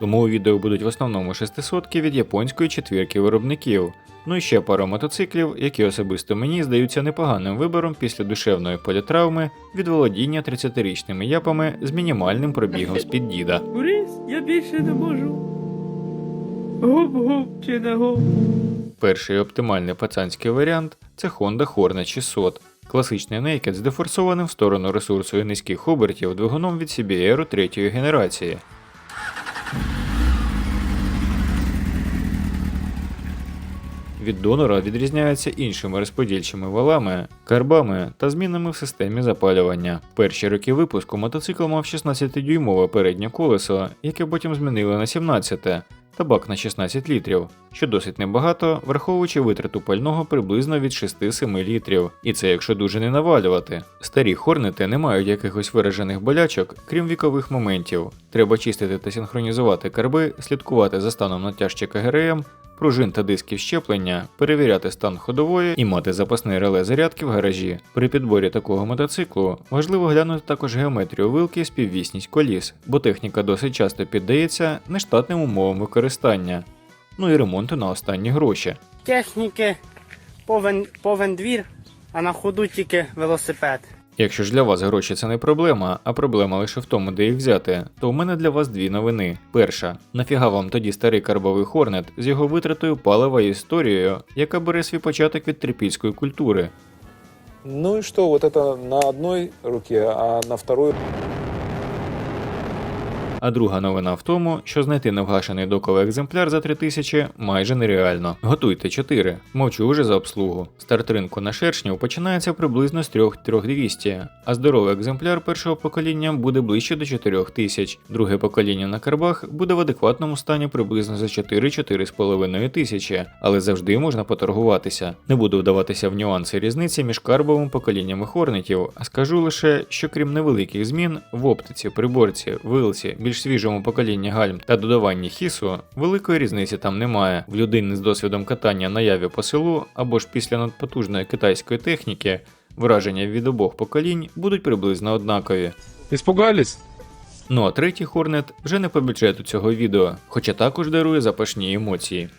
Тому у відео будуть в основному шестисотки від японської четвірки виробників. Ну і ще пара мотоциклів, які особисто мені здаються непоганим вибором після душевної політравми від володіння 30-річними япами з мінімальним пробігом з-під діда. Борис, я більше не можу. Гоп-гоп чи не гоп. Перший оптимальний пацанський варіант це Honda Hornet 600. Класичний Naked з дефорсованим в сторону ресурсу і низьких обертів двигуном від CBR третьої генерації. Від донора відрізняється іншими розподільчими валами, карбами та змінами в системі запалювання. Перші роки випуску мотоцикл мав 16-дюймове переднє колесо, яке потім змінили на 17 та бак на 16 літрів, що досить небагато, враховуючи витрату пального приблизно від 6-7 літрів, і це якщо дуже не навалювати. Старі хорнети не мають якихось виражених болячок, крім вікових моментів. Треба чистити та синхронізувати карби, слідкувати за станом натяжчика ГРМ, пружин та дисків щеплення, перевіряти стан ходової і мати запасне реле зарядки в гаражі. При підборі такого мотоциклу важливо глянути також геометрію вилки і співвісність коліс, бо техніка досить часто піддається нештатним умовам використання. Ну і ремонту на останні гроші. Техніки повен, повен двір, а на ходу тільки велосипед. Якщо ж для вас гроші це не проблема, а проблема лише в тому, де їх взяти, то у мене для вас дві новини. Перша, нафіга вам тоді старий карбовий хорнет з його витратою палива і історією, яка бере свій початок від трипільської культури. Ну і що, вот это на одній руці, а на второй А друга новина в тому, що знайти невгашений доковий екземпляр за 3000 майже нереально. Готуйте 4. Мовчу вже за обслугу. Старт ринку на шершнів починається приблизно з 3-3200, а здоровий екземпляр першого покоління буде ближче до 4000. Друге покоління на карбах буде в адекватному стані приблизно за 4-4,5 тисячі, але завжди можна поторгуватися. Не буду вдаватися в нюанси різниці між карбовими поколіннями хорнетів, а скажу лише, що крім невеликих змін в оптиці, приборці, вилці, більш свіжому поколінні гальм та додаванні хісу, великої різниці там немає. В людини з досвідом катання на яві по селу або ж після надпотужної китайської техніки враження від обох поколінь будуть приблизно однакові. Іспугались? Ну а третій хорнет вже не по бюджету цього відео, хоча також дарує запашні емоції.